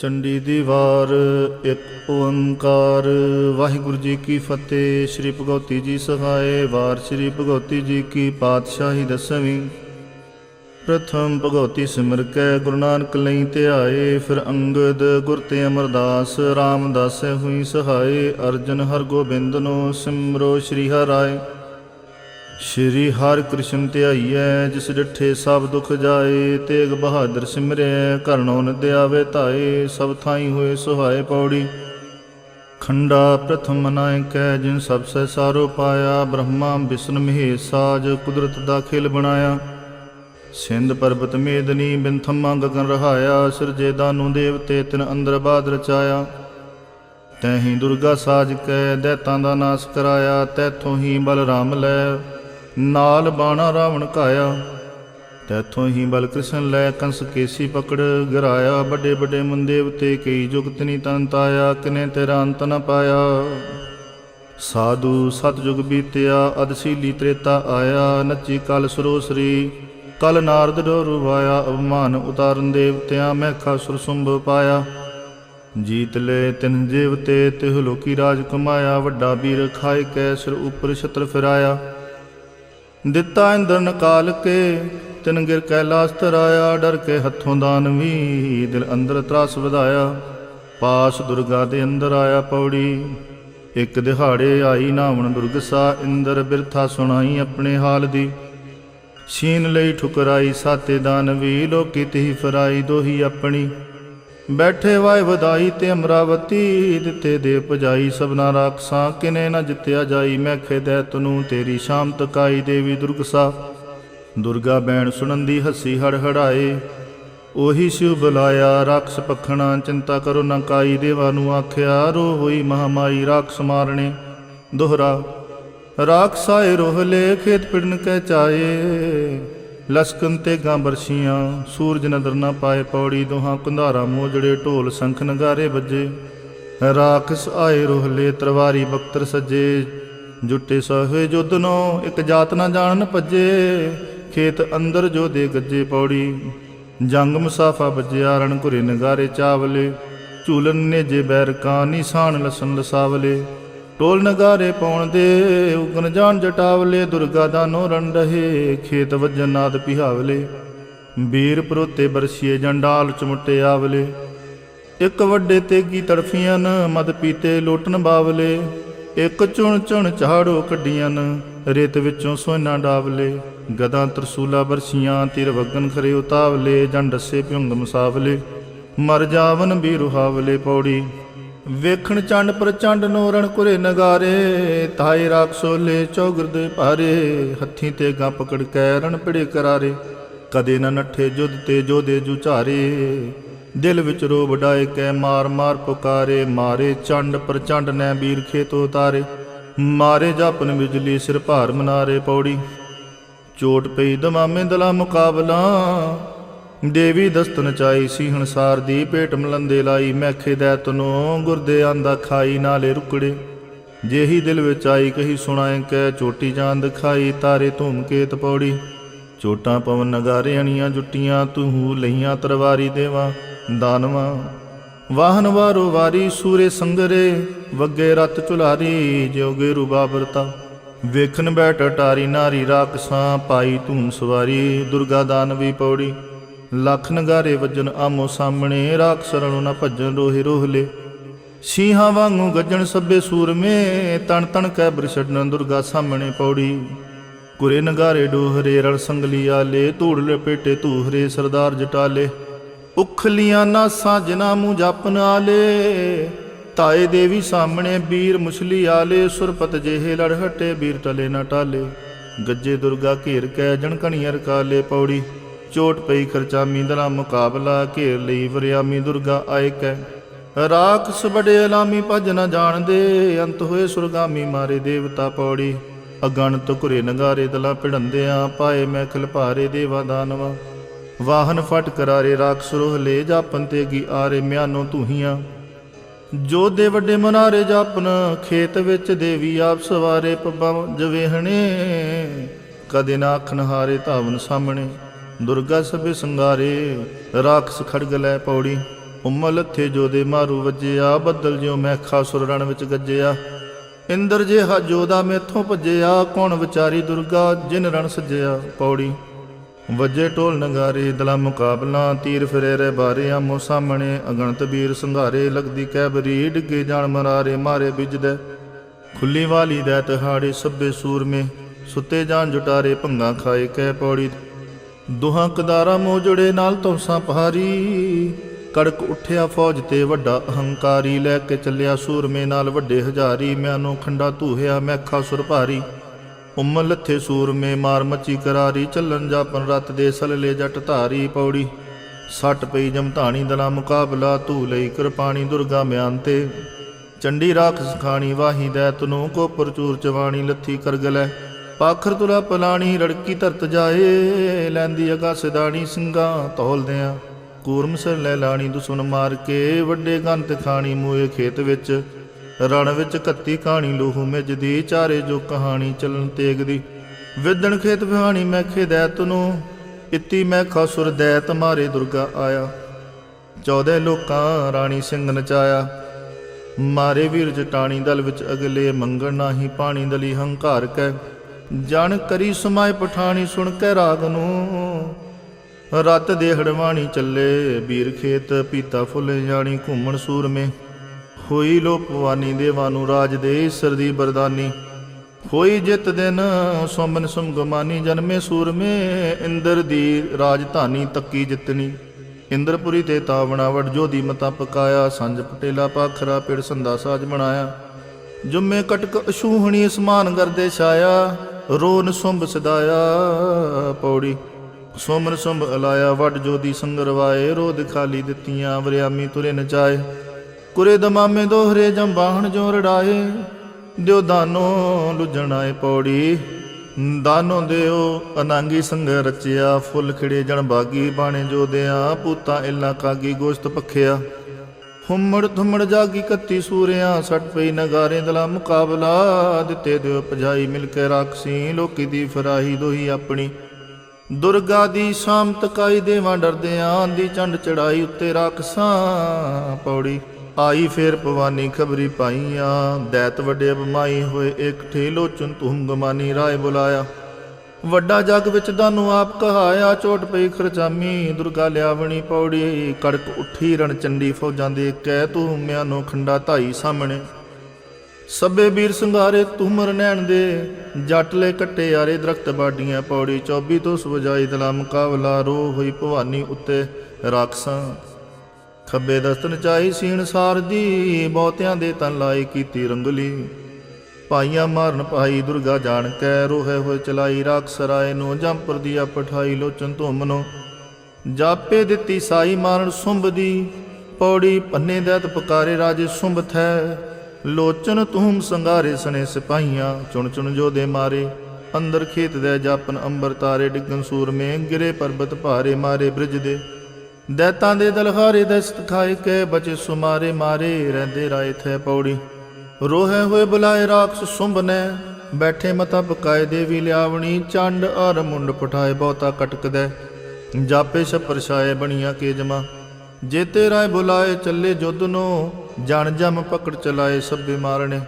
ਚੰਡੀ ਦੀ ਵਾਰ ਇੱਕ ਓੰਕਾਰ। ਵਾਹਿਗੁਰੂ ਜੀ ਕੀ ਫਤਿਹ, ਸ੍ਰੀ ਭਗਵਤੀ ਜੀ ਸਹਾਏ, ਵਾਰ ਸ੍ਰੀ ਭਗਵਤੀ ਜੀ ਕੀ ਪਾਤਸ਼ਾਹੀ ਦਸਵੀਂ। ਪ੍ਰਥਮ ਭਗਵਤੀ ਸਿਮਰ ਕੈ, ਗੁਰੂ ਨਾਨਕ ਲਈ ਧਿਆਏ ਫਿਰ ਅੰਗਦ ਗੁਰ ਤੇ ਅਮਰਦਾਸ, ਰਾਮਦਾਸ ਹੋਈ ਸਹਾਏ, ਅਰਜਨ ਹਰ ਗੋਬਿੰਦ ਨੋ ਸਿਮਰੋ ਸ੍ਰੀ ਹਰਿ ਸ਼੍ਰੀ ਹਰਿ ਕ੍ਰਿਸ਼ਨ ਧਿਆਈਐ, ਜਿਸ ਡਿਠੇ ਸਭ ਦੁਖ ਜਾਏ, ਤੇਗ ਬਹਾਦਰ ਸਿਮਰੈ ਕਰਨੋ ਨ ਦਿਆਵੇ ਧਾਏ, ਸਭ ਥਾਈ ਹੋਏ ਸੁਹਾਏ ਪੌੜੀ। ਖੰਡਾ ਪ੍ਰਥਮ ਮਨਾਇ ਕੈ ਜਿਨ ਸਭ ਸਹਿ ਸਾਰੋ ਪਾਇਆ, ਬ੍ਰਹਮਾ ਵਿਸ਼ਨ ਮਹੇਸ਼ ਸਾਜ ਕੁਦਰਤ ਦਾ ਖੇਲ ਬਣਾਇਆ। ਸਿੰਧ ਪਰਬਤ ਮੇਦਨੀ ਬਿਨਥਮਾ ਗਗਨ ਰਹਾਇਆ, ਸਿਰਜੇ ਦਾਨੂ ਦੇਵਤੇ ਤਿਨ ਅੰਦਰ ਬਾਦ ਰਚਾਇਆ। ਤੈਹੀ ਦੁਰਗਾ ਸਾਜ ਕੈ, ਦੈਤਾਂ ਦਾ ਨਾਸ ਕਰਾਇਆ, ਤੈਥੋਂ ਹੀ ਬਲ ਰਾਮ ਲੈ। ਨਾਲ ਬਾਣਾ ਰਾਵਣ ਕਾਇਆ। ਤੈਥੋਂ ਹੀ ਬਲਕ੍ਰਿਸ਼ਨ ਲੈ ਕੰਸ ਕੇਸੀ ਪਕੜ ਗਰਾਇਆ। ਵੱਡੇ ਵੱਡੇ ਮੁੰਦੇਵਤੇ ਕਈ ਜੁਗਤ ਨੀ ਤੰਤ ਆਇਆ ਕਿਨੇ ਤੇਰਾ ਅੰਤ ਨ ਪਾਇਆ। ਸਾਧੂ ਸਤਜੁਗ ਬੀਤਿਆ, ਅਦਸੀਲੀ ਤ੍ਰੇਤਾ ਆਇਆ। ਨੱਚੀ ਕਲ ਸਰੋਸਰੀ, ਕਲ ਨਾਰਦ ਡੋਰੂ ਵਾਇਆ। ਅਭਮਾਨ ਉਤਾਰਨ ਦੇਵਤਿਆਂ ਮੈਂ ਖਾਸੁਰ ਪਾਇਆ। ਜੀਤ ਲੈ ਤਿਨ ਜੀਵਤੇ ਤਿਹ ਲੋਕੀ ਰਾਜ ਕਮਾਇਆ। ਵੱਡਾ ਵੀਰ ਖਾਏ ਕੈ ਸਿਰ ਉਪਰ ਛਤਰ ਫਿਰਾਇਆ। ਦਿੱਤਾ ਇੰਦਰ ਨਕਾਲ ਕੇ, ਤਿਨ ਗਿਰ ਕੈਲਾਸ ਤਰਾਇਆ ਡਰ ਕੇ ਹੱਥੋਂ ਦਾਨਵੀ ਦਿਲ ਅੰਦਰ ਤਰਾਸ ਵਧਾਇਆ। ਪਾਸ ਦੁਰਗਾ ਦੇ ਅੰਦਰ ਆਇਆ ਪੌੜੀ, ਇੱਕ ਦਿਹਾੜੇ ਆਈ ਨਾਵਣ ਦੁਰਗਸਾ ਇੰਦਰ ਬਿਰਥਾ ਸੁਣਾਈ ਆਪਣੇ ਹਾਲ ਦੀ। ਛੀਨ ਲਈ ਠੁਕਰਾਈ, ਸਾਤੇ ਦਾਨਵੀ ਲੋਕੀ ਤਿਹ ਫਰਾਈ, ਦੋਹੀ ਆਪਣੀ। ਬੈਠੇ ਵਾਏ ਵਧਾਈ ਤੇ ਅਮਰਾਵਤੀ, ਦਿੱਤੇ ਦੇ ਭਜਾਈ ਸਭਨਾ ਰਾਖਸਾਂ, ਕਿਨੇ ਨਾ ਜਿੱਤਿਆ ਜਾਈ ਮੈਂ ਖੇਦੈ ਤਨੂੰ ਤੇਰੀ ਸ਼ਾਮ ਤਕਾਈ ਦੇਵੀ ਦੁਰਗਸਾ ਦੁਰਗਾ ਬੈਣ ਸੁਣੰਦੀ ਹੱਸੀ ਹੜ ਹੜਾਏ ਉਹੀ ਸਿਉ ਬੁਲਾਇਆ, ਰਾਖਸ ਪਖਣਾ ਚਿੰਤਾ ਕਰੋ ਨਾ ਕਾਈ, ਦੇਵਾ ਨੂੰ ਆਖਿਆ ਰੋ ਹੋਈ ਮਹਾਮਾਈ, ਰਾਖਸ ਮਾਰਣੇ ਦੋਹਰਾ। ਰਾਖਸਾਏ ਰੋਹਲੇ ਖੇਤ ਪਿੜਨ ਕੈ ਚਾਏ। ਲਸਕਨ ਤੇ ਗਾਂ ਬਰਸ਼ੀਆਂ, ਸੂਰਜ ਨਦਰ ਨਾ ਪਾਏ ਪੌੜੀ, ਦੋਹਾਂ ਕੁੰਧਾਰਾ ਮੋਜੜੇ ਢੋਲ ਸੰਖ ਨਗਾਰੇ ਵੱਜੇ। ਰਾਖਸ ਆਏ ਰੋਹਲੇ ਤਰਵਾਰੀ ਬਖਤਰ ਸੱਜੇ। ਜੁੱਟੇ ਸੋਹੇ ਜੁਦਨੋ ਇੱਕ ਜਾਤ ਨਾ ਜਾਣਨ ਭੱਜੇ। ਖੇਤ ਅੰਦਰ ਜੋ ਦੇ ਗੱਜੇ ਪੌੜੀ, ਜੰਗ ਮੁਸਾਫਾ ਵੱਜਿਆ, ਰਣ ਘੁਰੇ ਨਗਾਰੇ ਚਾਵਲੇ। ਝੂਲਨ ਨੇ ਜੇ ਬੈਰ ਕਾ ਨਿਸ਼ਾਨ ਲਸਨ ਲਸਾਵਲੇ। ਟੋਲ ਨਗਾਰੇ ਪਾਉਣ ਦੇ ਉਗਨ ਜਾਣ ਜਟਾਵਲੇ, ਦੁਰਗਾ ਦਾ ਨੋਰਨ ਰਹੇ, ਖੇਤ ਵੱਜਨ ਨਾਦ ਪਿਹਾਵਲੇ। ਵੀਰ ਪਰੋਤੇ ਬਰਸੀਏ ਜੰਡਾਲ ਚਮਟੇ ਆਵਲੇ। ਇੱਕ ਵੱਡੇ ਤੇਗੀ ਤੜਫੀਆਂ ਮਦ ਪੀਤੇ ਲੋਟਨ ਬਾਵਲੇ। ਇੱਕ ਚੁਣ ਚੁਣ ਝਾੜੋ ਕੱਢੀਆਂ ਰੇਤ ਵਿੱਚੋਂ ਸੋਨਾ ਡਾਵਲੇ। ਗਦਾਂ ਤਰਸੂਲਾ ਬਰਸੀਆਂ, ਤੀਰ ਵਗਨ ਖਰੇ ਉਤਾਵਲੇ ਜੰ ਡੱਸੇ ਪਿਉਂਗ ਮਸਾਵਲੇ। ਮਰ ਜਾਵਨ ਵੀ ਰੁਹਾਵਲੇ ਪੌੜੀ। ਵੇਖਣ ਚੰਡ ਪ੍ਰਚੰਡ ਨੋਰਣ ਕੁਰੇ ਨਗਾਰੇ ਤਾਈ ਰਾਖਸੋਲੇ ਚੌਗਰਦੇ ਭਾਰੇ, ਹੱਥੀਂ ਤੇ ਗਾਂ ਪਕੜ ਕੈ ਰਣ ਪੜੇ ਕਰਾਰੇ, ਕਦੇ ਨਾ ਨੱਠੇ ਜੁਦ ਤੇ ਜੋਦੇ ਜੁਝਾਰੇ। ਦਿਲ ਵਿੱਚ ਰੋ ਵਡਾਏ ਕੈ ਮਾਰ ਮਾਰ ਪੁਕਾਰੇ, ਮਾਰੇ ਚੰਡ ਪ੍ਰਚੰਡ ਨੈ ਵੀਰ ਖੇਤੋ ਤਾਰੇ ਮਾਰੇ ਜਾਪਨ ਬਿਜਲੀ ਸਿਰ ਭਾਰ ਮਨਾਰੇ ਪੌੜੀ, ਚੋਟ ਪਈ ਦਮਾਮੇ ਦਲਾ ਮੁਕਾਬਲਾ। ਦੇਵੀ ਦਸਤਨ ਚਾਈ ਸੀ ਹਣਸਾਰ ਦੀ ਭੇਟ ਮਲੰਦੇ ਲਾਈ। ਮੈਖੇ ਦੈ ਤਨੋ ਗੁਰਦੇ ਆਂਦਾ ਖਾਈ ਨਾਲੇ ਰੁਕੜੇ। ਜੇਹੀ ਦਿਲ ਵਿੱਚ ਆਈ ਕਹੀ ਸੁਣਾਏ ਕੈ, ਚੋਟੀ ਜਾਨ ਦਿਖਾਈ ਤਾਰੇ ਧੂਮ ਕੇਤ ਪੌੜੀ। ਚੋਟਾਂ ਪਵਨ ਨਗਾਰੇ ਅਣੀਆਂ ਜੁੱਟੀਆਂ, ਤੂੰ ਲਈਆਂ ਤਰਵਾਰੀ ਦੇਵਾ, ਦਾਨਵਾ। ਵਾਹਨ ਵਾਰੋ ਵਾਰੀ ਸੂਰੇ ਸੰਗਰੇ, ਵੱਗੇ ਰਤ ਚੁਲਾਰੀ ਜਿਉਗੇ ਰੂਬਾਬਰਤਾ ਵੇਖਣ ਬੈਠ ਟਾਰੀ ਨਾਰੀ ਰਾਖਸਾਂ ਪਾਈ ਧੂਮ ਸਵਾਰੀ, ਦੁਰਗਾ ਦਾਨਵੀ ਪੌੜੀ। ਲੱਖ ਨਗਾਰੇ ਵੱਜਣ ਆਮੋ ਸਾਹਮਣੇ ਰਾਖ ਰਣੋ ਨਾ ਭੱਜਣ ਰੋਹੇ ਰੋਹਲੇ। ਸ਼ੀਹਾਂ ਵਾਂਗੂ ਗੱਜਣ ਸੱਬੇ ਸੂਰਮੇ, ਤਣ ਤਣ ਕੈ ਬ੍ਰਿਸ਼ਡਨ ਦੁਰਗਾ ਸਾਹਮਣੇ ਪੌੜੀ। ਕੁਰੇ ਨਗਾਰੇ ਡੋਹਰੇ, ਰਲ ਸੰਗਲੀ ਆਲੇ ਧੂੜ ਲਪੇਟੇ ਧੂਹਰੇ, ਸਰਦਾਰ ਜਟਾਲੇ। ਉਖਲੀਆਂ ਨਾਸਾਂ ਜਿਨਾ ਮੂੰ ਜਪਨ ਆਲੇ, ਤਾਏ ਦੇਵੀ ਸਾਹਮਣੇ ਵੀਰ ਮੁਛਲੀ ਆਲੇ, ਸੁਰਪਤ ਜਿਹੇ ਲੜਹਟੇ ਵੀਰ ਟਲੇ ਨਾ ਟਾਲੇ। ਗੱਜੇ ਦੁਰਗਾ ਘੇਰ ਕੈ ਜਣਕਣੀਆਂ ਕਾਲੇ ਪੌੜੀ। ਚੋਟ ਪਈ ਖਰਚਾਮੀ ਦਲਾ ਮੁਕਾਬਲਾ ਘੇਰ ਲਈ ਵਰਿਆਮੀ ਦੁਰਗਾ ਆਏ ਕੈ ਰਾਖਸ ਬੜੇ ਅਲਾਮੀ ਭਜ ਨਾ ਜਾਣਦੇ, ਅੰਤ ਹੋਏ ਸੁਰਗਾਮੀ ਮਾਰੇ ਦੇਵਤਾ ਪੌੜੀ। ਅਗਣਤ ਘੁਰੇ ਨਗਾਰੇ ਦਲਾ ਪਿੜੰਦਿਆਂ ਪਾਏ ਮੈਖਲ ਭਾਰੇ ਦੇਵਾ ਦਾਨਵਾ। ਵਾਹਨ ਫਟ ਕਰਾਰੇ, ਰਾਖਸ ਰੋਹਲੇ ਜਾਪਨ ਤੇ ਗੀ ਆਰੇ ਮਿਆਨੋ ਤੂਹੀਆਂ ਜੋ ਦੇ ਵੱਡੇ ਮਨਾਰੇ ਜਾਪਨ, ਖੇਤ ਵਿੱਚ ਦੇਵੀ ਆਪ ਸਵਾਰੇ ਪੱਬਾਂ ਜਵੇਹਣੇ। ਕਦੇ ਨਾ ਅੱਖਨ ਹਾਰੇ ਧਾਵਨ ਸਾਹਮਣੇ। ਦੁਰਗਾ ਸਭੇ ਸੰਗਾਰੇ, ਰਾਖਸ ਖੜਗ ਲੈ ਪੌੜੀ। ਉਮਲ ਥੇ ਜੋਦੇ ਮਾਰੂ ਵੱਜਿਆ, ਬੱਦਲ ਜਿਉ ਮੈਖਾ ਸੁਰ ਰਣ ਵਿੱਚ ਗੱਜਿਆ। ਇੰਦਰ ਜੇ ਜੋਦਾ ਮੇਥੋਂ ਭੱਜਿਆ, ਕੌਣ ਵਿਚਾਰੀ ਦੁਰਗਾ ਜਿਨ ਰਣ ਸੱਜਿਆ ਪੌੜੀ। ਵੱਜੇ ਢੋਲ ਨਗਾਰੇ, ਦਲਾ ਮੁਕਾਬਲਾ, ਤੀਰ ਫਿਰੇ ਰੇ ਬਾਰੇ ਆਮੋ ਸਾਹਮਣੇ ਅਗਣਤ ਵੀਰ ਸੰਘਾਰੇ ਲਗਦੀ ਕੈਬਰੀ ਡਿੱਗੇ ਜਾਣ ਮਰਾਰੇ, ਮਾਰੇ ਬਿਜਦੇ। ਖੁੱਲੀ ਵਾਲੀ ਦੇ ਤਹਾੜੇ ਸੱਬੇ ਸੂਰਮੇ, ਸੁੱਤੇ ਜਾਣ ਜੁਟਾਰੇ, ਭੰਗਾ ਖਾਏ ਕਹਿ ਪੌੜੀ। ਦੋਹਾਂ ਕਦਾਰਾ ਮੋਜੜੇ ਨਾਲ ਤੋਸਾਂ ਪਹਾਰੀ। ਕੜਕ ਉੱਠਿਆ ਫੌਜ ਤੇ ਵੱਡਾ ਅਹੰਕਾਰੀ, ਲੈ ਕੇ ਚੱਲਿਆ ਸੂਰਮੇ ਨਾਲ ਵੱਡੇ ਹਜ਼ਾਰੀ। ਮਿਆਨੋ ਖੰਡਾ ਧੂਹਿਆ, ਮੈਖਾ ਸੁਰ ਭਾਰੀ। ਉਮਲ ਲੱਥੇ ਸੂਰਮੇ ਮਾਰ ਮੱਚੀ ਕਰਾਰੀ। ਚੱਲਣ ਜਾਪਨ ਰਤ ਦੇ ਸਲਲੇ ਜੱਟ ਧਾਰੀ ਪੌੜੀ। ਸੱਟ ਪਈ ਜਮਧਾਣੀ ਦਲਾ ਮੁਕਾਬਲਾ ਧੂ ਲਈ ਕਿਰਪਾਣੀ ਦੁਰਗਾ ਮਿਆਨ ਤੇ। ਚੰਡੀ ਰਾਖ ਸਖਾਣੀ ਵਾਹੀ ਦੈ ਤਨੂ ਕੋ ਪਰਚੂਰ ਚਵਾਣੀ, ਲੱਥੀ ਕਰਗਲੈ। ਪਾਖਰ ਤੁਲਾ ਪਲਾਣੀ ਰੜਕੀ ਧਰਤ ਜਾਏ, ਲੈਂਦੀ ਅਗਾਸ ਦਾਣੀ ਸਿੰਘਾਂ ਤੋਲਦਿਆਂ ਕੂਰਮ ਸਿਰ ਲੈ ਲਾਣੀ ਦੁਸਮਨ ਮਾਰ ਕੇ, ਵੱਡੇ ਗੰਤ ਖਾਣੀ ਮੂਏ ਖੇਤ ਵਿੱਚ। ਰਣ ਵਿੱਚ ਕੱਤੀ ਕਹਾਣੀ ਲੋਹੂ ਮਿਜਦੀ ਚਾਰੇ ਜੋ ਕਹਾਣੀ ਚੱਲਣ ਤੇਗਦੀ ਵਿਦਣ ਖੇਤ ਵਿਹਾਣੀ ਮੈਂ ਖੇਦੈ ਤਨੂ ਇਤੀ ਮੈਂ ਖਾਸੁਰ ਦੈਤ ਮਾਰੇ ਦੁਰਗਾ ਆਇਆ। ਚੌਦੇ ਲੋਕਾਂ ਰਾਣੀ ਸਿੰਘ ਨਚਾਇਆ। ਮਾਰੇ ਵੀਰ ਜਟਾਣੀ ਦਲ ਵਿੱਚ ਅਗਲੇ ਮੰਗਣ ਨਾਹੀ ਪਾਣੀ ਦਲੀ ਹੰਕਾਰ ਕੈ। ਜਨ ਕਰੀ ਸਮਾਏ ਪਠਾਣੀ ਸੁਣ ਕੇ ਰਾਗ ਨੂੰ। ਰਤ ਦੇ ਹੜਵਾਣੀ ਚੱਲੇ ਵੀਰ ਖੇਤ ਪੀਤਾ ਫੁੱਲ, ਜਾਣੀ ਘੁੰਮਣ ਸੂਰਮੇ। ਹੋਈ ਲੋ ਭਵਾਨੀ ਦੇਵਾਂ ਨੂੰ ਰਾਜ ਦੇ ਈਸਰ ਦੀ ਬਰਦਾਨੀ ਹੋਈ ਜਿਤ ਦਿਨ ਸੁਮਨ ਸੁਮਗਮਾਨੀ, ਜਨਮੇ ਸੂਰਮੇ। ਇੰਦਰ ਦੀ ਰਾਜਧਾਨੀ ਤੱਕੀ ਜਿਤਨੀ। ਇੰਦਰਪੁਰੀ ਤੇ ਤਾਵਣਾ ਵਡ ਜੋਦੀ ਮਤਾ ਪਕਾਇਆ। ਸੰਜ ਪਟੇਲਾ, ਪਾਖਰਾ, ਪਿੜ ਸੰਦਾ ਸਾਜ ਬਣਾਇਆ ਜੁਮੇ ਕਟਕ ਅਸ਼ੂਹਣੀ ਅਸਮਾਨ ਕਰਦੇ ਛਾਇਆ। ਰੋਨ ਸੁੰਭ ਸਦਾਇਆ ਪੌੜੀ ਸੋਮਨ ਸੁੰਭ ਅਲਾਇਆ, ਵਡ ਜੋਦੀ ਸੰਗਰਵਾਏ ਰੋਦ ਖਾਲੀ ਦਿੱਤੀਆਂ, ਵਰਿਆਮੀ ਤੁਰੇ ਨਚਾਏ ਕੁਰੇ ਦਮਾਮੇ ਦੋਹਰੇ ਜੰਬਾਹਣ ਜੋ ਰੜਾਏ, ਦਿਓ ਦਾਨੋ ਲੁਜਣਾਏ ਪੌੜੀ। ਦਾਨੋ ਦਿਓ ਅਨਾਂਗੀ ਸੰਗ ਰਚਿਆ, ਫੁੱਲ ਖਿੜੇ ਜਣ ਬਾਗੀ, ਬਾਣੇ ਜੋ ਜੋਦਿਆਂ ਪੂਤਾ ਇਲਾ ਕਾਗੀ, ਗੋਸ਼ਤ ਪਖਿਆ। ਹੁਮੜ ਧੁਮੜ ਜਾਗੀ ਕੱਤੀ ਸੂਰਿਆਂ ਸੱਟ ਪਈ ਨਗਾਰੇ ਦਲਾ ਮੁਕਾਬਲਾ। ਦਿੱਤੇ ਦਿਓ ਪਜਾਈ ਮਿਲ ਕੇ ਰਾਖਸੀ, ਲੋਕੀ ਦੀ ਫਰਾਹੀ ਦੋਹੀ ਆਪਣੀ। ਦੁਰਗਾ ਦੀ ਸ਼ਾਮ ਤਕਾਈ ਦੇਵਾਂ ਡਰਦਿਆਂ ਦੀ ਚੰਡ ਚੜਾਈ ਉੱਤੇ ਰਾਖਸਾਂ ਪੌੜੀ। ਆਈ ਫੇਰ ਭਵਾਨੀ ਖਬਰੀ ਪਾਈਆਂ, ਦੈਤ ਵੱਡੇ ਬਮਾਈ ਹੋਏ ਇੱਕ ਠੇ ਲੋਚਨ ਤੁਮ ਗਮਾਨੀ ਰਾਏ ਬੁਲਾਇਆ। ਵੱਡਾ ਜਗ ਵਿੱਚ ਦਾਨੂੰ ਆਪ ਕਹਾਇਆ, ਚੋਟ ਪਈ ਖਰਚਾਮੀ, ਦੁਰਗਾ ਲਿਆਵਣੀ ਪੌੜੀ, ਕੜਕ ਉੱਠੀ ਰਣ ਚੰਡੀ ਫੌਜਾਂ ਦੇ ਕਹਿ ਤੂੰ ਮਿਆਨੋ ਖੰਡਾ ਧਾਈ ਸਾਹਮਣੇ। ਸਭੇ ਵੀਰ ਸੰਘਾਰੇ ਤੁਮਰ ਨੈਣ ਦੇ, ਜੱਟ ਕੱਟੇ ਆਰੇ ਦਰਖਤ ਬਾਡੀਆਂ ਪੌੜੀ 24 ਤੋਂ ਸਵਜਾਈ ਦਲਾ ਮੁਕਾਬਲਾ ਰੋ ਹੋਈ ਭਵਾਨੀ ਉੱਤੇ ਰਾਖਸਾਂ। ਖੱਬੇ ਦਸਤਨ ਚਾਈ ਸੀਣ ਸਾਰਦੀ ਬਹੁਤਿਆਂ ਦੇ ਤਨ ਲਾਈ ਕੀਤੀ ਰੰਗਲੀ। ਪਾਈਆਂ ਮਾਰਨ ਭਾਈ ਦੁਰਗਾ ਜਾਣ ਕੈ ਰੋਹੇ ਹੋਏ ਚਲਾਈ ਰਾਖਸ ਰਾਏ ਨੂੰ ਜੰਪਰ ਦੀ ਪਠਾਈ ਲੋਚਨ ਧੁੰਮ ਨੂੰ ਜਾਪੇ ਦਿੱਤੀ ਸਾਈ ਮਾਰਨ ਸੁੰਭ ਦੀ, ਪੌੜੀ ਪੰਨੇ ਦੈਤ ਪੁਕਾਰੇ ਰਾਜੇ ਸੁੰਭ ਥੈ। ਲੋਚਨ ਤੂਮ ਸੰਗਾਰੇ ਸਣੇ ਸਿਪਾਹੀਆਂ, ਚੁਣ ਚੁਣ ਜੋਦੇ ਮਾਰੇ। ਅੰਦਰ ਖੇਤ ਦੇ ਜਾਪਨ ਅੰਬਰ ਤਾਰੇ ਡਿੱਗਨ ਸੂਰਮੇ ਗਿਰੇ ਪਰਬਤ ਭਾਰੇ ਮਾਰੇ ਬ੍ਰਿਜ ਦੇ। ਦੈਤਾਂ ਦੇ ਦਲਹਾਰੇ ਦਸਤ ਖਾਏ, ਕੇ ਬਚੇ ਸੁਮਾਰੇ ਮਾਰੇ, ਰਹਿੰਦੇ ਰਾਏ ਥੈ ਪੌੜੀ। ਰੋਹੇ ਹੋਏ ਬੁਲਾਏ ਰਾਖਸ ਸੁੰਭ ਬੈਠੇ ਮਤਾ ਪਕਾਏ ਦੇਵੀ ਲਿਆਵਣੀ, ਚੰਡ ਅਰ ਮੁੰਡ ਪਠਾਏ ਬਹੁਤਾ ਕਟਕਦੈ। ਜਾਪੇ ਛਪਰ ਛਾਏ ਬਣੀਆਂ ਕੇ ਜਮਾ ਜੇਤੇ ਰਾਏ ਬੁਲਾਏ ਚੱਲੇ ਜੁੱਧ ਨੂੰ ਜਣ ਜਮ ਪਕੜ ਚਲਾਏ ਸਭੇ ਮਾਰਨੇ।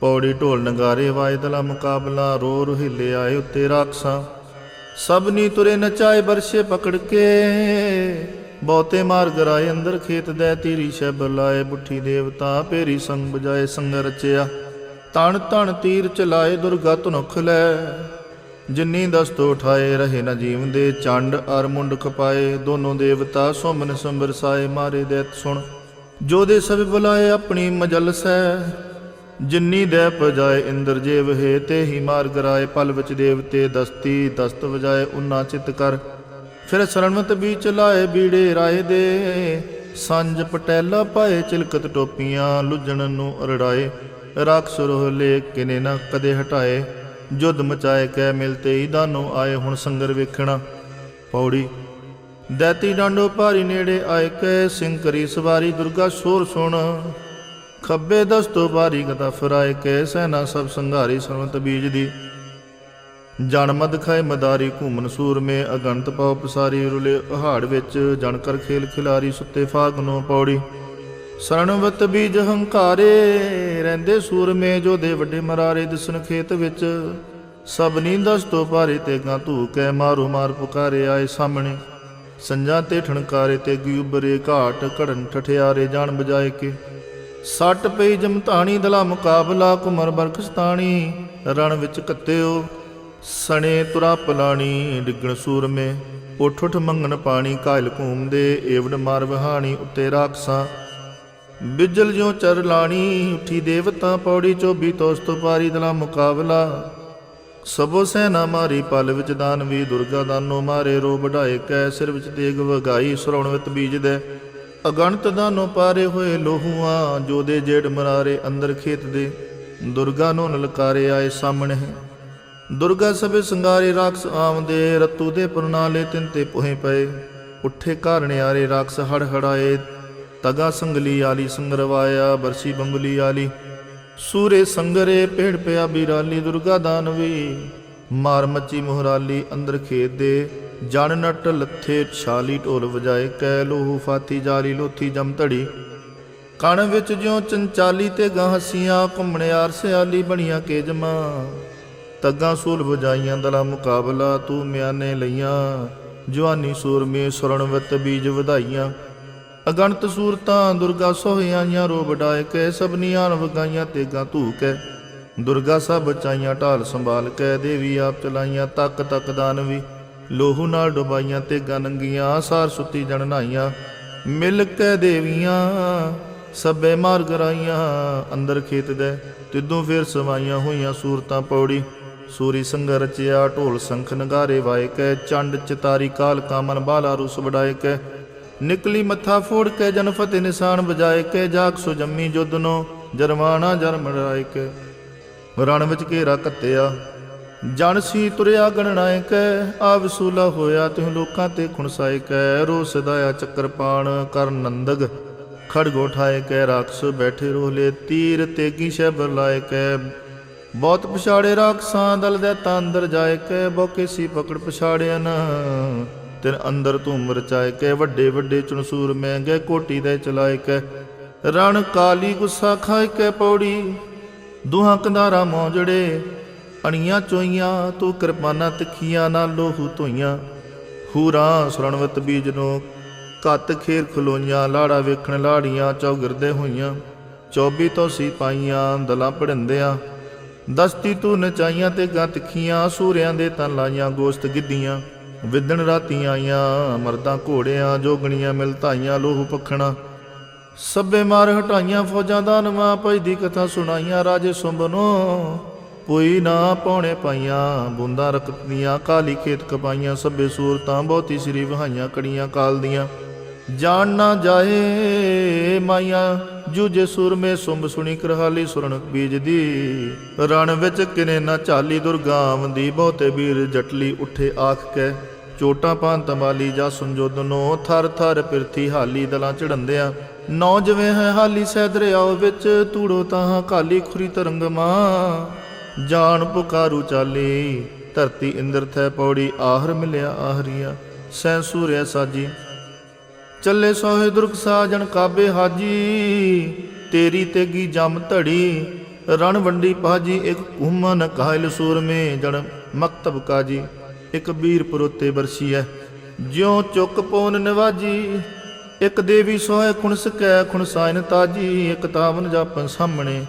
ਪੌੜੀ ਢੋਲ ਨਗਾਰੇ ਵਾਇਦਲਾ ਮੁਕਾਬਲਾ ਰੋ ਰੁਹਿਲੇ ਆਏ ਉੱਤੇ ਰਾਖਸਾਂ। ਸਭਨੀ ਤੁਰੇ ਨਚਾਏ ਬਰਸ਼ੇ ਪਕੜ ਕੇ ਬਹੁਤੇ ਮਾਰ ਗਰਾਏ ਅੰਦਰ ਖੇਤ ਦੈ ਤੀਰੀ ਸ਼ਬ ਲਾਏ, ਬੁੱਠੀ ਦੇਵਤਾ ਪੇਰੀ ਸੰਗ ਬਜਾਏ ਸੰਗ ਰਚਿਆ। ਤਣ ਤਣ ਤੀਰ ਚਲਾਏ, ਦੁਰਗਾ ਧਨੁਖ ਲੈ। ਜਿੰਨੀ ਦਸਤੋ ਉਠਾਏ, ਰਹੇ ਨ ਜੀਵ ਦੇ ਚੰਡ ਅਰ ਮੁੰਡ ਖਪਾਏ। ਦੋਨੋਂ ਦੇਵਤਾ ਸੋਮਨ ਸੰਬਰਸਾਏ, ਮਾਰੇ ਦੇਤ ਸੁਣ। ਜੋ ਦੇ ਸਭ ਬੁਲਾਏ, ਆਪਣੀ ਮਜਲਸੈ ਜਿੰਨੀ ਦੇ ਪਜਾਏ, ਇੰਦਰ ਜੇ ਵਹੇ ਤੇ ਹੀ ਮਾਰ ਗਰਾਏ। ਪਲ ਵਿੱਚ ਦੇਵਤੇ ਦਸਤੀ, ਦਸਤ ਵਜਾਏ ਉਨਾ ਚਿਤ ਕਰ। ਫਿਰ ਸਰਣਵਤ ਵੀ ਚਲਾਏ ਬੀੜੇ ਰਾਏ ਦੇ। ਸੰਜ ਪਟੈਲਾ ਪਾਏ ਚਿਲਕਤ ਟੋਪੀਆਂ ਲੁੱਜਣ ਨੂੰ ਅਰੜਾਏ। ਰਾਖਸ ਰੋਹ ਲੇ ਕਿਨੇ ਨਾ ਕਦੇ ਹਟਾਏ। ਜੁਦ ਮਚਾਏ ਕੈ ਮਿਲਤੇ ਹੀ ਦਾਨੋ ਆਏ ਹੁਣ ਸੰਗਰ ਵੇਖਣਾ। ਪੌੜੀ, ਦੈਤੀ ਡਾਂਡੋ ਭਾਰੀ ਨੇੜੇ ਆਏ ਕੈ ਸਿੰਘ ਕਰੀ ਸਵਾਰੀ ਦੁਰਗਾ ਸੋਰ ਸੁਣ। ਖੱਬੇ ਦਸਤੋ ਭਾਰੀ ਗਦਾ ਫਰਾਏ ਕੈ ਸੈਨਾ ਸਭ ਸੰਘਾਰੀ ਸਰਵਤ ਬੀਜ ਦੀ ਜਨ ਮਦ ਖਾਏ ਮਦਾਰੀ ਘੂਮਨ ਸੂਰਮੇ ਅਗੰਤ ਪਾਉ ਪਸਾਰੀ ਰੁਲੇ ਪਹਾੜ ਵਿੱਚ ਜਣ ਕਰ ਖੇਲ ਖਿਲਾਰੀ ਸੁੱਤੇ ਫਾਗਨੋ ਪੌੜੀ। ਸਰਣਵਤ ਬੀਜ ਹੰਕਾਰੇ, ਰਹਿੰਦੇ ਸੂਰਮੇ ਜੋ ਦੇ ਵੱਡੇ ਮਰਾਰੇ ਦਿਸਣ ਖੇਤ ਵਿੱਚ। ਸਭ ਨੀਂਦਸ ਤੋਂ ਭਾਰੇ ਤੇ ਗਾਂ ਧੂ ਕੇ ਮਾਰੂ ਮਾਰ ਪੁਕਾਰੇ ਆਏ ਸਾਹਮਣੇ। ਸੰਜਾ ਤੇ ਠਣਕਾਰੇ ਤੇ ਗਿਉਬਰੇ ਘਾਟ, ਘੜਨ ਠਠਿਆਰੇ ਜਾਣ ਬਜਾਏ ਕੇ। ਸੱਟ ਪਈ ਜਮਤਾਣੀ, ਦਲਾ ਮੁਕਾਬਲਾ ਕੁਮਰ ਬਰਖਸਤਾਣੀ, ਰਣ ਵਿੱਚ ਕੱਤਿਓ। ਸਣੇ ਤੁਰਾ ਪਲਾਣੀ ਡਿੱਗਣ ਸੂਰਮੇ, ਉੱਠ ਉੱਠ ਮੰਗਣ ਪਾਣੀ ਕਾਇਲ ਘੂਮਦੇ, ਏਵੜ ਮਾਰ ਵਹਾਣੀ ਉੱਤੇ ਰਾਖਸਾਂ। ਬਿਜਲ ਜਿਉ ਚਰ ਲਾਣੀ, ਉੱਠੀ ਦੇਵਤਾ ਪੌੜੀ ਚੋਬੀ ਤੋਸਤ ਪਾਰੀ ਦਲਾ ਮੁਕਾਬਲਾ। ਸਭੋ ਸੈਨਾ ਮਾਰੀ ਪਲ ਵਿੱਚ ਦਾਨਵੀ ਦੁਰਗਾ ਦਾਨੋ ਮਾਰੇ ਰੋ ਵਢਾਏ ਕੈ, ਸਿਰ ਵਿੱਚ ਤੇਗ ਵਗਾਈ ਸਰਉਣ ਵਿੱਚ ਬੀਜ ਦੇ ਅਗਣਤ ਦਾਨੋ ਪਾਰੇ ਹੋਏ ਲੋਹੂਆਂ ਜੋ ਦੇ ਜੇੜ ਮਰਾਰੇ ਅੰਦਰ ਖੇਤ ਦੇ ਦੁਰਗਾ ਨੂੰ ਲਲਕਾਰੇ ਆਏ ਸਾਹਮਣੇ। ਦੁਰਗਾ ਸਭੇ ਸੰਗਾਰੇ ਰਾਖਸ ਆਵਦੇ, ਰਤੂ ਦੇ ਪੁਰਨਾਲੇ ਤਿੰਨ ਤੇ ਪੁਹੇ ਪਏ। ਉੱਠੇ ਘਰਣਿਆਰੇ ਰਾਖਸ ਹੜ ਹੜਾਏ। ਤਗਾ ਸੰਗਲੀ ਆਲੀ ਸੰਗਰਵਾਇਆ, ਬਰਸੀ ਬੰਗਲੀ ਆਲੀ। ਸੂਰੇ ਸੰਗਰੇ ਪੇੜ ਪਿਆ ਬੀਰਾਲੀ, ਦੁਰਗਾ ਦਾਨਵੀ ਮਾਰ ਮੱਚੀ ਮੁਹਰਾਲੀ ਅੰਦਰ ਖੇਤ ਦੇ। ਜਣ ਨਟ ਲੱਥੇ ਛਾਲੀ ਢੋਲ ਵਜਾਏ ਕੈ ਲੋਹੂ ਫਾਤੀ ਜਾਲੀ ਲੋਥੀ ਜਮ ਧੜੀ। ਕਣ ਵਿੱਚ ਜਿਉ ਚੰਚਾਲੀ ਤੇ ਗਾਂ ਹਸੀਆਂ ਘੁੰਮਣਿਆਰ ਸਿਆਲੀ ਬਣੀਆਂ ਕੇ ਜਮਾ ਤੱਗਾ ਸੂਲ ਵਜਾਈਆਂ ਦਲਾ ਮੁਕਾਬਲਾ ਤੂੰ ਮਿਆਨੇ ਲਈਆਂ। ਜਵਾਨੀ ਸੂਰਮੇ ਸੁਰਣਵਤ ਬੀਜ ਵਧਾਈਆਂ। ਅਗਣਤ ਸੂਰਤਾਂ ਦੁਰਗਾ ਸੋਹਿਆਈਆਂ ਰੋਬ ਵਡਾਏ ਕੇ ਸਭਨੀਆਂ ਵਗਾਈਆਂ ਤੇਗਾ ਧੂਕੇ ਦੁਰਗਾ ਸਭ ਬਚਾਈਆਂ ਢਾਲ ਸੰਭਾਲ ਕੇ, ਦੇਵੀ ਆਪ ਚਲਾਈਆਂ ਤੱਕ ਤੱਕ ਦਾਨਵੀ ਲੋਹੂ ਨਾਲ ਡੁਬਾਈਆਂ ਤੇ ਨੰਗੀਆਂ, ਸਾਰ ਸੁੱਤੀ ਜਣਨਾਈਆਂ ਮਿਲ ਕੇ ਦੇਵੀਆਂ, ਸਭੇ ਮਾਰ ਗਰਾਈਆਂ ਅੰਦਰ ਖੇਤ ਦੇ ਤਿੱਦੋਂ ਫਿਰ ਸਮਾਈਆਂ ਹੋਈਆਂ ਸੂਰਤਾਂ ਪੌੜੀ। ਸੂਰੀ ਸੰਗ ਰਚਿਆ ਢੋਲ ਸੰਖ ਨਗਾਰੇ ਵਾਏ ਕੇ, ਚੰਡ ਚਿਤਾਰੀ ਕਾਲ ਕਾਮਨ ਬਾਲਾ ਰੁਸ ਵਡਾਏ ਨਿਕਲੀ ਮੱਥਾ ਫੋੜ ਕੇ ਜਨ ਫਤਿਹ ਨਿਸ਼ਾਨ ਵਜਾਏ ਕੇ, ਜਾਗ ਸੋ ਜੰਮੀ ਜੁਦਨੋ ਜਰਮਾਣਾ ਜਰਮ ਰਾਇ ਕੇ। ਰਣ ਵਿੱਚ ਘੇਰਾ ਕੱਤਿਆ, ਜਨ ਸੀ ਤੁਰਿਆ ਗਣਨਾਏ ਕੈ ਆ ਵਸੂਲਾ ਹੋਇਆ ਤਿਹ ਲੋਕਾਂ ਤੇ ਖੁਣਸਾਏ ਕੈ। ਰੋ ਚੱਕਰ ਪਾਣ ਕਰ ਨੰਦਗ, ਖੜਗੋ ਠਾਏ ਕੈ, ਰਾਖਸ ਬੈਠੇ ਰੋਲੇ ਤੀਰ ਤੇਗੀ ਸ਼ੈਬਰ ਲਾਏ ਕੈ। ਬਹੁਤ ਪਛਾੜੇ ਰਾਖਸਾਂ ਦਲ ਦੇ ਤਾਂ ਅੰਦਰ ਜਾਏ ਕੈ ਬੋਕੇ ਸੀ ਪਕੜ ਪਛਾੜਿਆ ਨਾ। ਤਿਨ ਅੰਦਰ ਧੂਮ ਰਚਾਏ ਕੈ, ਵੱਡੇ ਵੱਡੇ ਚੁਣਸੂਰ ਮਹਿੰਗੇ ਕੋਟੀ ਦੇ ਚਲਾਏ ਕੈ। ਰਣ ਕਾਲੀ ਗੁੱਸਾ ਖਾਏ ਕੈ ਪੌੜੀ, ਦੁਹਾਂ ਕੰਧਾਰਾ ਮੌਜੜੇ ਅਣੀਆਂ ਚੋਈਆਂ, ਤੂੰ ਕਿਰਪਾਨਾਂ ਤਿੱਖੀਆਂ ਨਾਲ ਲੋਹੂ ਧੋਈਆਂ। ਹੂਰਾ ਸੁਰਣਵਤ ਬੀਜ ਨੂੰ ਕੱਤ ਖੇਰ ਖਲੋਈਆਂ, ਲਾੜਾ ਵੇਖਣ ਲਾੜੀਆਂ ਚੌਗਿਰਦੇ ਹੋਈਆਂ। 24 ਤੋਂ ਸੀ ਪਾਈਆਂ, ਦਲਾਂ ਪੜਿੰਦਿਆਂ ਦਸਤੀ ਤੂੰ ਨਚਾਈਆਂ ਤੇ ਗਾਂ ਸੂਰਿਆਂ ਦੇ ਤਾਂ ਲਾਈਆਂ, ਗੋਸ਼ਤ ਗਿੱਦੀਆਂ ਵਿਦਣ ਰਾਤੀ ਆਈਆਂ, ਮਰਦਾਂ ਘੋੜਿਆਂ, ਜੋਗਣੀਆਂ ਮਿਲ ਧਾਈਆਂ ਪਖਣਾ ਸਭੇ ਮਾਰ ਹਟਾਈਆਂ, ਫੌਜਾਂ ਦਾ ਨਵਾਂ ਭਜ ਦੀ ਕਥਾ ਸੁਣਾਈਆਂ, ਰਾਜੇ ਸੁੰਬਨੋ ਕੋਈ ਨਾ ਪੌਣੇ ਪਾਈਆਂ। ਬੁੰਦਾ ਰਕਤੀਆਂ, ਕਾਲੀ ਖੇਤ ਕਪਾਈਆਂ, ਸਭੇ ਸੂਰਤਾਂ, ਬਹੁਤੀ ਸ੍ਰੀ ਵਹਾਈਆਂ, ਕੜੀਆਂ ਕਾਲ ਦੀਆਂ। ਜਾਣ ਨਾ ਜਾਏ ਮਾਈਆਂ ਜੂਜੇ ਸੂਰਮੇ ਸੁੰਬ ਸੁਣੀ ਕਰਹਾਲੀ ਸੁਰਣ ਬੀਜ ਦੀ ਰਣ ਵਿੱਚ ਕਿਨੇ ਨਾ ਚਾਲੀ ਦੁਰਗਾ ਆਵੰਦੀ, ਬਹੁਤੇ ਵੀਰ ਜਟਲੀ ਉੱਠੇ ਆਖ ਕੇ। ਚੋਟਾਂ ਪਾਂ ਤਮਾਲੀ ਜਾ ਸੁੰਜੋਦਨੋ, ਥਰ ਥਰ ਪਿਰਥੀ ਹਾਲੀ ਦਲਾਂ ਚੜੰਦਿਆਂ ਨੌ ਜਵੇਂ ਹੈ ਹਾਲੀ ਸਹਿ ਦਰਿਆਓ ਵਿੱਚ, ਤੂੜੋ ਤਾਂ ਕਾਲੀ ਖੁਰੀ ਤਰੰਗ ਮਾਂ। ਜਾਣ ਪੁਕਾਰੂ ਚਾਲੀ, ਧਰਤੀ ਇੰਦਰ ਥੈ ਪੌੜੀ, ਆਹਰ ਮਿਲਿਆ ਆਹਰੀਆ। ਸੈ ਸੂਰਿਆ ਸਾਜੀ ਚੱਲੇ ਸੋਹੇ ਦੁਰਖ ਸਾਜਣ ਕਾਬੇ ਹਾਜੀ, ਤੇਰੀ ਤੇਗੀ ਜਮ ਧੜੀ, ਰਣ ਵੰਡੀ ਪਾਜੀ ਇੱਕ ਘੁਮਨ ਕਾਇਲ ਸੂਰਮੇ ਜਣ ਮਕਤਬ ਕਾਜੀ, ਇੱਕ ਵੀਰ ਪਰੋਤੇ ਬਰਸੀਐ, ਜਿਉ ਚੁੱਕ ਪੋਨ ਨਿਵਾਜੀ, ਇੱਕ ਦੇਵੀ ਸੋਹੇ ਖੁਣ ਸਕੈ ਖੁਣਸਾਇਨ ਤਾਜੀ, ਇੱਕ ਤਾਵਨ ਜਾਪਨ ਸਾਹਮਣੇ,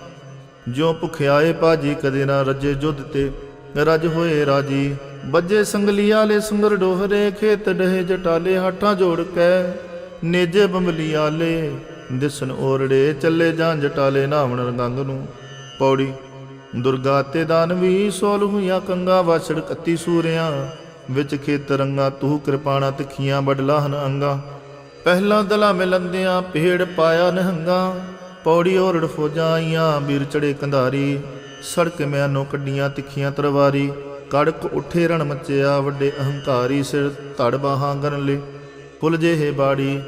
ਜਿਉ ਭੁਖਿਆਏ ਪਾਜੀ ਕਦੇ ਨਾ ਰੱਜੇ ਜੁੱਧ ਤੇ ਰਜ ਹੋਏ ਰਾਜੀ ਬੱਜੇ ਸੰਗਲੀ ਆਲੇ ਸੁੰਦਰ ਡੋਹਰੇ, ਖੇਤ ਡਹੇ ਜਟਾਲੇ, ਹਾਠਾਂ ਜੋੜ ਕੇ ਨੇਜੇ ਬੰਬਲੀ ਆਲੇ ਦਿਸਨ ਓਰੜੇ ਚੱਲੇ ਜਾਂ ਜਟਾਲੇ ਨਾਵਣ ਰੰਗੰਗ ਨੂੰ। ਪੌੜੀ, ਦੁਰਗਾ ਤੇ ਦਾਨਵੀ ਸੋਲ ਹੋਈਆਂ ਕੰਗਾ ਵਾਛੜ ਕੱਤੀ ਸੂਰਿਆਂ, ਵਿੱਚ ਖੇਤ ਰੰਗਾ ਤੂੰ ਕਿਰਪਾਣਾ ਤਿਖੀਆਂ ਬਡਲਾਹਨ ਅੰਗਾ। ਪਹਿਲਾ ਦਲਾ ਮਿਲੰਦਿਆਂ ਪੇੜ ਪਾਇਆ ਨਹੰਗਾ, ਪੌੜੀ ਓਰੜ ਫੋਜਾਂ ਆਈਆਂ ਵੀਰ ਚੜੇ ਕੰਧਾਰੀ। ਸੜਕ ਮਿਆਨੋਂ ਕੱਡੀਆਂ ਤਿੱਖੀਆਂ ਤਰਵਾਰੀ, ਕੜਕ ਉੱਠੇ ਰਣ ਮੱਚਿਆ ਵੱਡੇ ਅਹੰਕਾਰੀ ਸਿਰ ਧੜ ਬਾਹਾਂ ਗਨ ਪੁਲ ਜਿਹੇ ਬਾੜੀ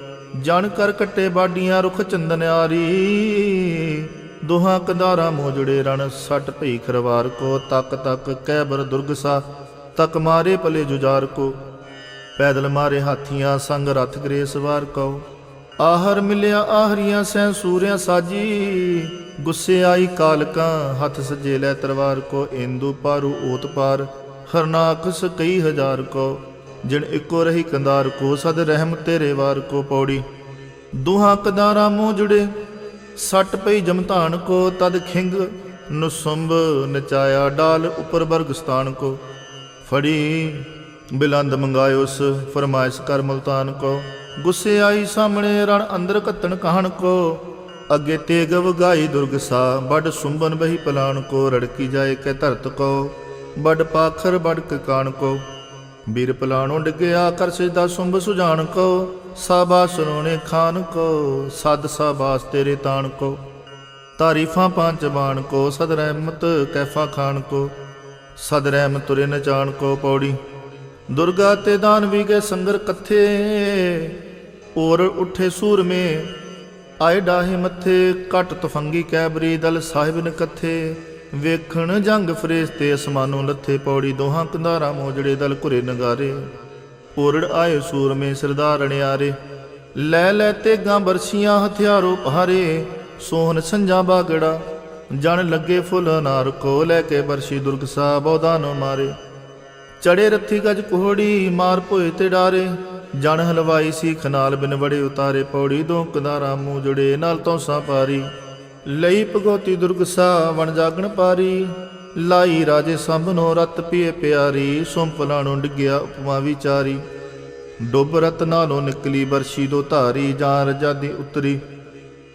ਜਣ ਕਰ ਕੱਟੇ ਬਾਡੀਆਂ, ਰੁਖ ਚੰਦਨ ਆਰੀ। ਦੋਹਾਂ ਕੰਧਾਰਾ ਮੋਜੜੇ ਰਣ, ਸੱਟ ਭਈ ਖਰਵਾਰ ਕੋ, ਤੱਕ ਤੱਕ ਕੈਬਰ ਦੁਰਗਸਾ ਤੱਕ ਮਾਰੇ ਪਲੇ ਜੁਜਾਰ ਕੋ। ਪੈਦਲ ਮਾਰੇ ਹਾਥੀਆਂ, ਸੰਗ ਰਥ ਗਰੇ ਸਵਾਰ ਕਉ ਆਹਰ ਮਿਲਿਆ ਆਹਰੀਆਂ ਸੈ ਸੂਰਿਆ ਸਾਜੀ, ਗੁੱਸੇ ਆਈ ਕਾਲਕਾਂ, ਹੱਥ ਸਜੇ ਲੈ ਤਰਵਾਰ ਕੋ, ਇੰਦੂ ਪਾਰੂ ਓਤ ਪਾਰ, ਹਰਨਾਕਸ ਕਈ ਹਜ਼ਾਰ ਕੋ। ਜਿਣ ਇੱਕੋ ਰਹੀ ਕੰਦਾਰ ਕੋ, ਸਦ ਰਹਿਮ ਤੇਰੇ ਵਾਰ ਕੋ ਪੌੜੀ। ਦੁਹਾਂ ਕਦਾਰਾਂ ਮੋਹ ਜੁੜੇ, ਸੱਟ ਪਈ ਜਮਤਾਨ ਕੋ, ਤਦ ਖਿੰਗ ਨੁਸੰਭ ਨਚਾਇਆ, ਡਾਲ ਉਪਰ ਬਰਗਸਤਾਨ ਕੋ। ਫੜੀ ਬਿਲੰਦ ਮੰਗਾਇਓਸ ਫਰਮਾਇਸ਼ ਕਰ ਮਲਤਾਨ ਕੋ। ਗੁੱਸੇ ਆਈ ਸਾਹਮਣੇ ਰਣ ਅੰਦਰ ਕੱਤਣ ਕਹਣ ਕੋ। ਅੱਗੇ ਤੇਗ ਵਗਾਈ ਦੁਰਗਸਾ ਬੜ ਸੁੰਬਨ ਬਹੀ ਪਲਾਨ ਕੋ, ਰੜਕੀ ਜਾਏ ਕੈ ਧਰਤ ਕੋ। ਬੜ ਪਾਖਰ ਬੜ ਕਕਾਨ ਕੋ। ਬੀਰ ਪਲਾਣੋਂ ਡਿੱਗਿਆ ਕਰ ਸਿਜਦਾ ਸੁੰਭ ਸੁਜਾਨ ਕੋ। ਸਾਬਾ ਸੁਨੋਣੇ ਖਾਨ ਕੋ, ਸਦ ਸਾਬਾਸ ਤੇਰੇ ਤਾਣ ਕੋ। ਤਾਰੀਫਾਂ ਪੰਜ ਬਾਣ ਕੋ, ਸਦ ਰਹਿਮਤ ਕੈਫਾ ਖਾਨ ਕੋ। ਸਦ ਰਹਿਮ ਤੁਰੇ ਨਚਾਣ ਕੋ ਪੌੜੀ। ਦੁਰਗਾ ਤੇ ਦਾਨਵੀ ਗਏ ਸੰਗਰ ਕਥੇ। ਔਰ ਉਠੇ ਸੂਰਮੇ, ਆਏ ਡਾਹੇ ਮੱਥੇ। ਘਟ ਤਫੰਗੀ ਕੈਬਰੀ ਦਲ ਸਾਹਿਬ ਨ ਕੱਥੇ। ਵੇਖਣ ਜੰਗ ਫਰੇਸਤੇ ਅਸਮਾਨੋਂ ਲੱਥੇ ਪੌੜੀ ਦੋਹਾਂ ਕੰਧਾਰਾਂ ਮੋਜੜੇ ਦਲ ਘੁਰੇ ਨਗਾਰੇ। ਔਰੜ ਆਏ ਸੂਰਮੇ ਸਰਦਾਰ ਅਣਿਆਰੇ। ਲੈ ਲੈ ਤੇ ਗਾਂ ਬਰਸੀਆਂ ਹਥਿਆਰੋ ਪਹਾਰੇ। ਸੋਹਣ ਸੰਜਾ ਬਾਗੜਾ, ਜਣ ਲੱਗੇ ਫੁੱਲ ਨਾਰ ਕੋ ਲੈ ਕੇ ਬਰਸ਼ੀ ਦੁਰਗ ਸਾ ਬੌਦਾ ਨੂੰ ਮਾਰੇ। ਚੜੇ ਰੱਥੀ ਗਜ ਕੋਹੜੀ ਮਾਰ ਭੋਏ ਤੇ ਡਾਰੇ। ਜਣ ਹਲਵਾਈ ਸੀ ਖਨਾਲ ਬਿਨ ਵੜੇ ਉਤਾਰੇ, ਪੌੜੀ ਦੋ ਕਦਾਰਾ ਮੂੰਹ ਜੁੜੇ ਨਾਲ ਤੋਂ ਸਾ ਪਾਰੀ। ਲਈ ਭਗੋਤੀ ਦੁਰਗ ਸਾ ਵਣ ਜਾਗਣ ਪਾਰੀ, ਲਾਈ ਰਾਜੇ ਸੰਭਨੋ ਰਤ ਪੀਏ ਪਿਆਰੀ ਸੁੰਪਲਾਣੋਂ ਡਿੱਗਿਆ ਉਪਮਾ ਵਿਚਾਰੀ। ਡੁੱਬ ਰਤ ਨਾਲੋਂ ਨਿਕਲੀ ਬਰਸ਼ੀ ਦੋ ਧਾਰੀ ਜਾਂ ਰਜਾਦੀ ਉਤਰੀ।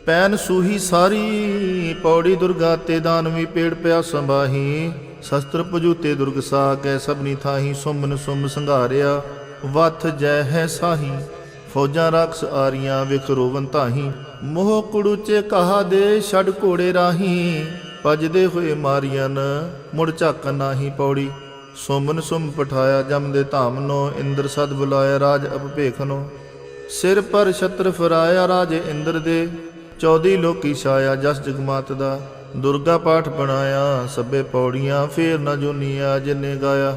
ਪੈਨ ਸੂਹੀ ਸਾਰੀ, ਪੌੜੀ ਦੁਰਗਾ ਤੇ ਦਾਨਵੀ ਪੇੜ ਪਿਆ ਸੰਭਾਹੀ। ਸ਼ਸਤਰ ਪਜੂਤੇ ਦੁਰਗ ਸਾ ਕੈ ਸਭਨੀ ਥਾਹੀ, ਸੁਮਨ ਸੁਮ ਸੰਘਾਰਿਆ, ਵਥ ਜੈ ਹੈ ਸਾਹੀ। ਫੌਜਾਂ ਰਾਖਸ ਆਰੀਆਂ ਵਿਖ ਰੋਵਨ ਤਾਹੀ ਮੋਹ ਕੁੜੂਚੇ ਕਹਾ ਦੇ ਛੜ ਘੋੜੇ ਰਾਹੀ। ਭਜਦੇ ਹੋਏ ਮਾਰੀਆਂ ਨ, ਮੁੜ ਝਾਕਣ ਨਾਹੀ ਪੌੜੀ। ਸੁਮਨ ਸੁਮ ਪਠਾਇਆ ਜਮ ਦੇ ਧਾਮ ਨੋ ਇੰਦਰ ਸਦ ਬੁਲਾਇਆ ਰਾਜ ਅਭੇਖਨੋ ਸਿਰ ਪਰ ਛਤਰ ਫਰਾਇਆ ਰਾਜੇ ਇੰਦਰ ਦੇ। ਚੌਦੀ ਲੋਕੀ ਛਾਇਆ ਜਸ ਜਗਮਾਤ ਦਾ। ਦੁਰਗਾ ਪਾਠ ਬਣਾਇਆ, ਸਭੇ ਪੌੜੀਆਂ ਫੇਰ ਨਾ ਜੁਨੀਆ ਜਿਨੇ ਗਾਇਆ।